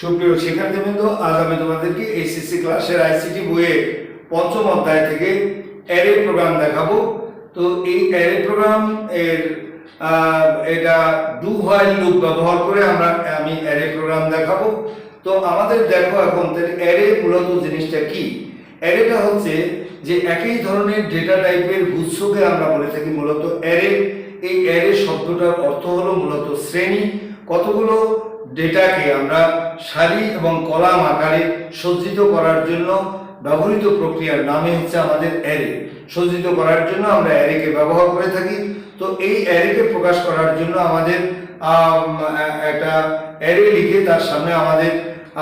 সুপ্রিয় শিক্ষার্থীবৃন্দ, আজ আমি তোমাদেরকে এইচএসসি ক্লাসের আইসিটি বইয়ের পঞ্চম অধ্যায় থেকে অ্যারে প্রোগ্রাম দেখাবো। তো এই অ্যারে প্রোগ্রাম এর এটা ডু হোয়াইল লুপ ব্যবহার করে আমরা, আমি অ্যারে প্রোগ্রাম দেখাবো। তো আমাদের দেখো এখন অ্যারে মূলত জিনিসটা কি? অ্যারেটা হচ্ছে যে একই ধরনের ডেটা টাইপের গুচ্ছকে আমরা বলে থাকি মূলত অ্যারে এই অ্যারে শব্দটার অর্থ হলো মূলত শ্রেণি। কতগুলো ডেটাকে আমরা সারি এবং কলাম আকারে সজ্জিত করার জন্য ব্যবহৃত প্রক্রিয়ার নামে হচ্ছে আমাদের অ্যারে সজ্জিত করার জন্য আমরা অ্যারেকে ব্যবহার করে থাকি। তো এই অ্যারেকে প্রকাশ করার জন্য আমাদের একটা অ্যারে লিখে তার সামনে আমাদের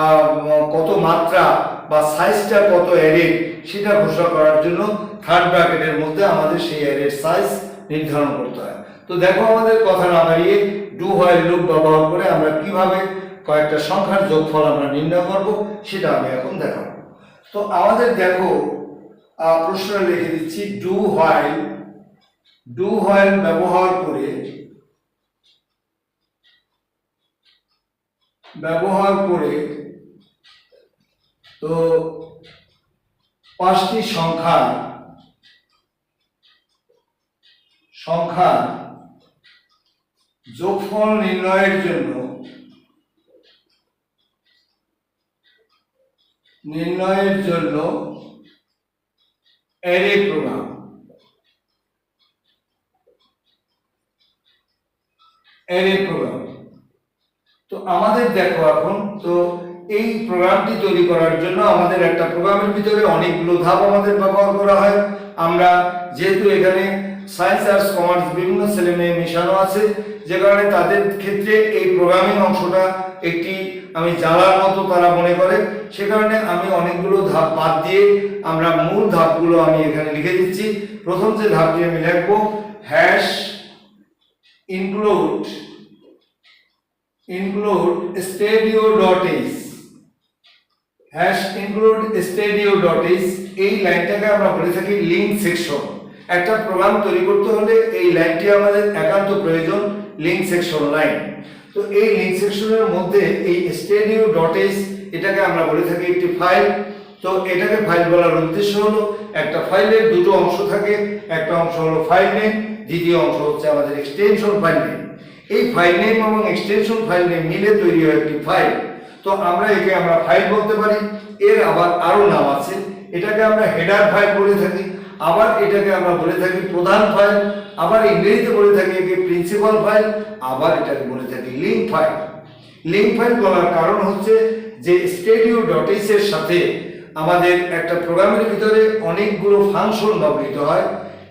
আম, কত মাত্রা বা সাইজটা কত অ্যারে সেটা ঘোষণা করার জন্য থার্ড ব্র্যাকেটের মধ্যে আমাদের সেই অ্যারের সাইজ নির্ধারণ করতে হয়। তো দেখো আমাদের কথা না বাড়িয়ে ডু হোয়াইল লুপ ব্যবহার করে আমরা কীভাবে কয়েকটা সংখ্যার যোগফল আমরা নির্ণয় করব, সেটা আমি এখন দেখাবো। তো আমাদের দেখো প্রশ্ন লিখে দিচ্ছি, ডু হোয়াইল ডু হোয়াইল ব্যবহার করে ব্যবহার করে তো পাঁচটি সংখ্যা সংখ্যা যোগফল নির্ণয়ের জন্য নির্ণয়ের জন্য অ্যারে প্রোগ্রাম অ্যারে প্রোগ্রাম তো আমাদের দেখো এখন, তো এই প্রোগ্রামটি তৈরি করার জন্য আমাদের একটা প্রোগ্রামের ভিতরে অনেকগুলো ধাপ আমাদের ব্যবহার করা হয়। আমরা যেহেতু এখানে সায়েন্স আর্টস কমার্স বিভিন্ন ছেলে মেয়ে মেশানো আছে যে কারণে তাদের ক্ষেত্রে এই প্রোগ্রামিং অংশটা একটি আমি জ্বালার মতো তারা মনে করে। সে কারণে আমি অনেকগুলো ধাপ বাদ দিয়ে আমরা মূল ধাপগুলো আমি এখানে লিখে দিচ্ছি। প্রথম যে ধাপটি আমি লিখব hash include dot stadio.h hash include stadio.h এই লাইনটাকে আমরা বলে থাকি লিঙ্ক সেকশন একটা প্রোগ্রাম তৈরি করতে হলে এই লাইনটি আমাদের একান্ত প্রয়োজন। লিঙ্ক সেকশন লাইন তো এই লিঙ্ক সেকশনের মধ্যে এই stadio.h এটাকে আমরা বলে থাকি একটি ফাইল তো এটাকে ফাইল বলার উদ্দেশ্য হলো, একটা ফাইলের দুটো অংশ থাকে। একটা অংশ হলো ফাইল নেম দ্বিতীয় অংশ হচ্ছে আমাদের এক্সটেনশন ফাইল নেম এই ফাইল নেম এবং এক্সটেনশন ফাইল নেম মিলে তৈরি হয় একটি ফাইল তো আমরা একে আমরা ফাইল বলতে পারি। এর আবার আরও নাম আছে। এটাকে আমরা হেডার ফাইল বলে থাকি। আবার এটাকে আমরা বলে থাকি প্রধান ফাইল আবার ইংরেজিতে বলে থাকি প্রিন্সিপাল ফাইল আবার এটাকে বলে থাকি লিঙ্ক ফাইল লিঙ্ক ফাইল বলার কারণ হচ্ছে যে স্টেডিও ডট এর সাথে আমাদের একটা প্রোগ্রামের ভিতরে অনেকগুলো ফাংশন ব্যবহৃত হয়।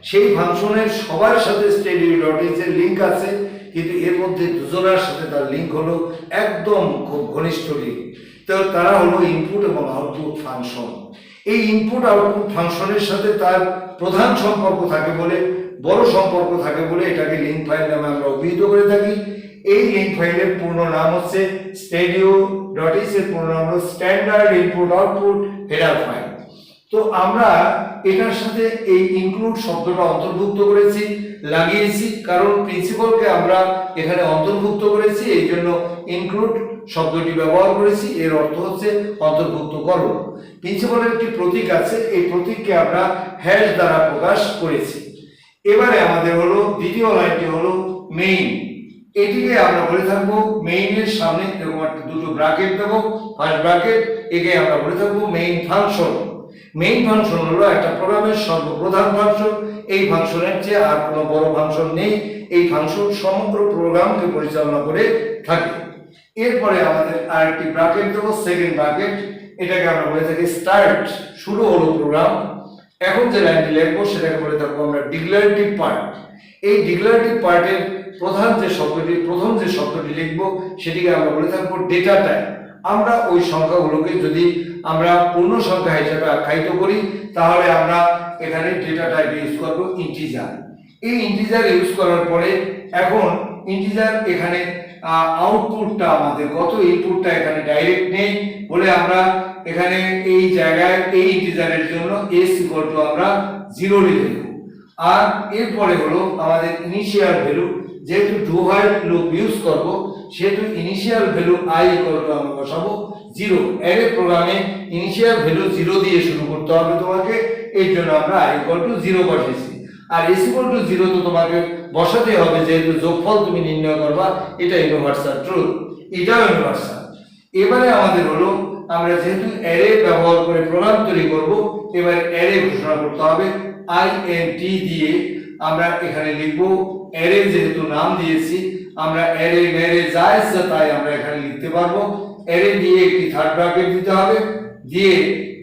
সেই ফাংশনের সবার সাথে স্টেডিও ডট এর লিঙ্ক আছে, কিন্তু এর মধ্যে দুজনের সাথে তার লিঙ্ক হলো একদম খুব ঘনিষ্ঠ লিঙ্ক তো তারা হলো ইনপুট এবং আউটপুট ফাংশন এই ইনপুট আউটপুট ফাংশনের সাথে তার প্রধান সম্পর্ক থাকে বলে বড় সম্পর্ক থাকে বলে এটাকে লিঙ্ক ফাইল নামে আমরা অভিহিত করে থাকি। এই লিঙ্ক ফাইলের পূর্ণ নাম হচ্ছে স্টেডিও ডট ইস এর পূর্ণ নাম হলো standard input output header file তো আমরা এটার সাথে এই ইনক্লুড শব্দটা অন্তর্ভুক্ত করেছি, লাগিয়েছি, কারণ প্রিন্সিপালকে আমরা এখানে অন্তর্ভুক্ত করেছি, এই জন্য ইনক্লুড শব্দটি ব্যবহার করেছি, এর অর্থ হচ্ছে অন্তর্ভুক্ত করো প্রিন্সিপালের একটি প্রতীক আছে, এই প্রতীককে আমরা হ্যাশ দ্বারা প্রকাশ করেছি। এবারে আমাদের হলো, দ্বিতীয় লাইনটি হলো মেইন এটিকে আমরা বলে থাকব মেইনের সামনে এরকম একটা দুটো ব্র্যাকেট দেবো ফার্স্ট ব্র্যাকেট একে আমরা বলে থাকব মেইন ফাংশন মেইন ফাংশন হলো একটা প্রোগ্রামের সর্বপ্রধান ফাংশন এই ফাংশনের চেয়ে আর কোনো বড় ফাংশন নেই। এই ফাংশন সমগ্র প্রোগ্রামকে পরিচালনা করে থাকে। এরপরে আমাদের আরেকটি ব্র্যাকেট দেবো সেকেন্ড ব্র্যাকেট এটাকে আমরা বলে থাকি স্টার্ট শুরু হলো প্রোগ্রাম এখন যে লাইনটি লিখব, সেটাকে বলে থাকব আমরা ডিক্লারেটিভ পার্ট এই ডিক্লারেটিভ পার্টের প্রধান যে শব্দটি, প্রথম যে শব্দটি লিখব, সেটিকে আমরা বলে থাকব ডেটা টাইপ আমরা ওই সংখ্যাগুলোকে যদি আমরা পূর্ণ সংখ্যা হিসেবে আখ্যায়িত করি, তাহলে আমরা এখানে ডেটা টাইপ ইউজ করব ইন্টিজার এই ইন্টিজার ইউজ করার পরে এখন ইন্টিজার এখানে আউটপুটটা আমাদের। কত ইনপুটটা এখানে ডাইরেক্ট নেই বলে আমরা এখানে এই জায়গায়, এই ইন্টিজারের জন্য এস ইকুয়াল টু আমরা জিরো লিখে দেবো। আর এরপরে হলো আমাদের ইনিশিয়াল ভ্যালু যেহেতু ডু হোয়াইল লুপ ইউজ করব, সেহেতু initial value I equal to আমরা বসাবো জিরো অ্যারে প্রোগ্রামে ইনিশিয়াল ভ্যালু জিরো দিয়ে শুরু করতে হবে তোমাকে, এর জন্য আমরা আই ইকুয়াল টু জিরো বসেছি আর এস ইকুয়াল টু জিরো তো তোমাকে বসাতে হবে, যেহেতু যোগফল তুমি নির্ণয় করবা, এটা ইউনিভার্সাল ট্রুথ এটাও ইউনিভার্সাল এবারে আমাদের হলো, আমরা যেহেতু অ্যারে ব্যবহার করে প্রোগ্রাম তৈরি করব, এবারে অ্যারে ঘোষণা করতে হবে আই এন টি দিয়ে আমরা এখানে লিখব অ্যারে যেহেতু নাম দিয়েছি, আমরা অ্যারে ম্যারে যা ইচ্ছা তাই আমরা এখানে লিখতে পারব। অ্যারে দিয়ে একটি থার্ড ব্র্যাকেট দিতে হবে। দিয়ে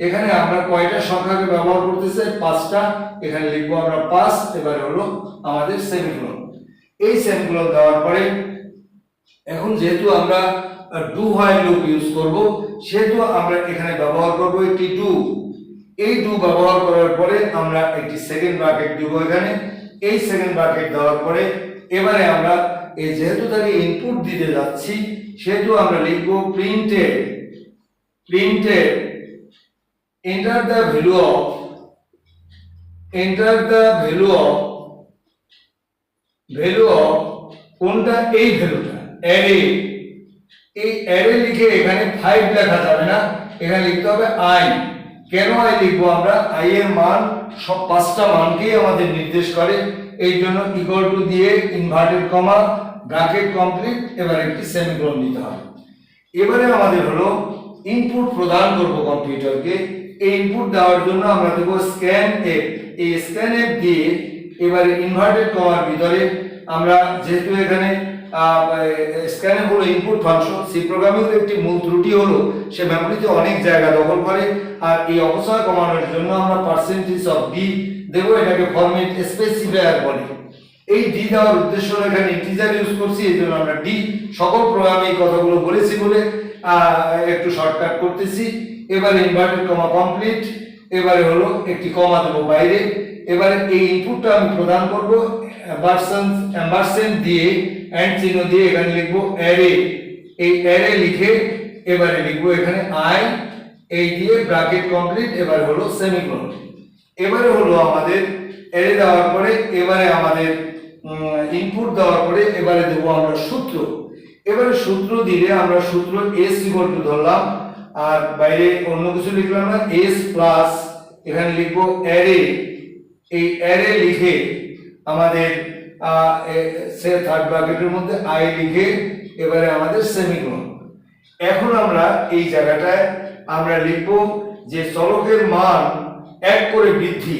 এখানে আমরা কয়টা সংখ্যাকে ব্যবহার করতে চাই পাঁচটা। এখানে লিখব আমরা পাঁচ, এবারে হলো আমাদের সেমিকোলন এই সেমিকোলন দেওয়ার পরে এখন যেহেতু আমরা ডু হোয়াইল লুপ ইউজ করব, সেহেতু আমরা এখানে ব্যবহার করব একটি ডু এই ডু ব্যবহার করার পরে আমরা একটি সেকেন্ড ব্র্যাকেট দিব এখানে। এই সেকেন্ড ব্র্যাকেট দেওয়ার পরে এবারে আমরা এই যেহেতু তাকে ইনপুট দিতে যাচ্ছি, সেহেতু আমরা লিখব printed printed enter the value of, enter the value of value of কোনটা? এই ভ্যালুটা অ্যারে এই অ্যারে লিখে এখানে 5 লেখা যাবে না। এখানে লিখতে হবে i কেন i লিখব আমরা? I এর মান, সব পাঁচটা মানকেই আমাদের নির্দেশ করে। এই জন্য ইকুয়াল টু দিয়ে ইনভার্টেড কমা ব্র্যাকেট কমপ্লিট এবার একটি সেমিকোলন দিতে হবে। এবারে আমাদের হলো ইনপুট প্রদান করব কম্পিউটারকে এই ইনপুট দেওয়ার জন্য আমরা দেব স্ক্যান এফ এই স্ক্যান এফ দিয়ে এবারে ইনভার্টেড কমার ভিতরে আমরা যেহেতু এখানে স্ক্যান হলো ইনপুট ফাংশন সি প্রোগ্রামিং একটি মূল ত্রুটি হলো, সে মেমোরিতে অনেক জায়গা দখল করে। আর এই অপচয় কমানোর জন্য আমরা পার্সেন্টেজ অফ ডি দেবো, এটাকে ফরম্যাট স্পেসিফায়ার বলে। এই ডি দেওয়ার উদ্দেশ্য হলো এখানে ইন্টিজার ইউজ করছি, এই জন্য আমরা ডি সকল প্রোগ্রামে এই কথাগুলো বলেছি বলে একটু শর্টকাট করতেছি। এবারে ইনভার্টেড কমা কমপ্লিট এবারে হলো একটি কমা দেবো বাইরে, এবারে এই ইনপুটটা আমি প্রদান করব ভার্সন অ্যাম্বারসেন্ট দিয়ে অ্যান্ড চিহ্ন দিয়ে এখানে লিখব অ্যারে এই অ্যারে লিখে এবারে লিখব এখানে আই এই দিয়ে ব্র্যাকেট কমপ্লিট এবার হলো সেমিকোলন এবারে হলো আমাদের অ্যারে দেওয়ার পরে, এবারে আমাদের ইনপুট দেওয়ার পরে এবারে দেবো আমরা সূত্র। এবারে সূত্র দিলে আমরা সূত্র এস ইকুয়াল টু ধরলাম আর বাইরে অন্য কিছু লিখলাম না এস প্লাস এখানে লিখব অ্যারে এই অ্যারে লিখে আমাদের সে থার্ড ব্র্যাকেটের মধ্যে আই লিখে এবারে আমাদের সেমিকোলন এখন আমরা এই জায়গাটায় আমরা লিখব যে চলকের মান এক করে বৃদ্ধি।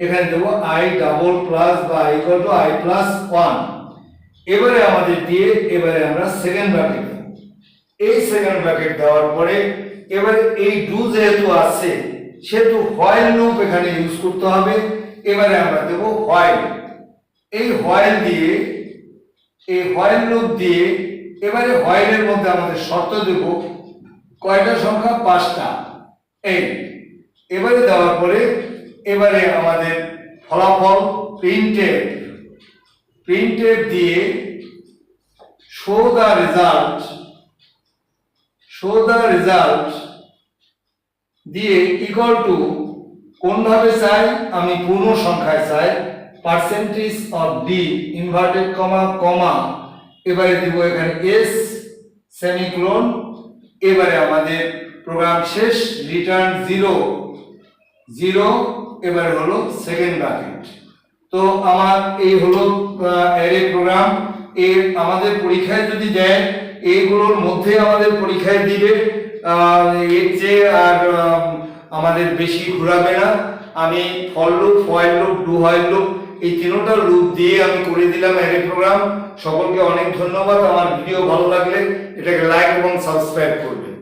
এখানে দেবো আই ডাবল প্লাস বা equal to I plus one এবারে আমাদের দিয়ে এবারে আমরা সেকেন্ড ব্র্যাকেট এই সেকেন্ড ব্র্যাকেট দেওয়ার পরে এবারে এই ডু যেহেতু আছে, সেহেতু হোয়াইল লুপ এখানে ইউজ করতে হবে। এবারে আমরা দেব হোয়াইল এই হোয়াইল দিয়ে, এই হোয়াইল লুপ দিয়ে এবারে হোয়াইলের মধ্যে আমাদের শর্ত দেব কয়টা সংখ্যা? পাঁচটা। এই, এবারে দেওয়ার পরে এবারে আমাদের ফলাফল প্রিন্টেড প্রিন্টেড দিয়ে show the result show the result দিয়ে ইকুয়াল টু কোনভাবে চাই? আমি পূর্ণ সংখ্যায় চাই। Percentage of D inverted comma comma এবারে দিব এখানে এস সেমিক্লোন এবারে আমাদের প্রোগ্রাম শেষ রিটার্ন জিরো জিরো এবারে হলো সেকেন্ড ব্র্যাকেট তো আমার এই হলো অ্যারে প্রোগ্রাম এর আমাদের পরীক্ষায় যদি দেয় এইগুলোর মধ্যে আমাদের পরীক্ষায় দিবে। এর চেয়ে আর আমাদের বেশি ঘুরাবে না। আমি for loop while loop do while loop এই তিনটা লুপ দিয়ে আমি করে দিলাম এর প্রোগ্রাম সকলকে অনেক ধন্যবাদ। আমার ভিডিও ভালো লাগলে এটাকে লাইক এবং সাবস্ক্রাইব করবেন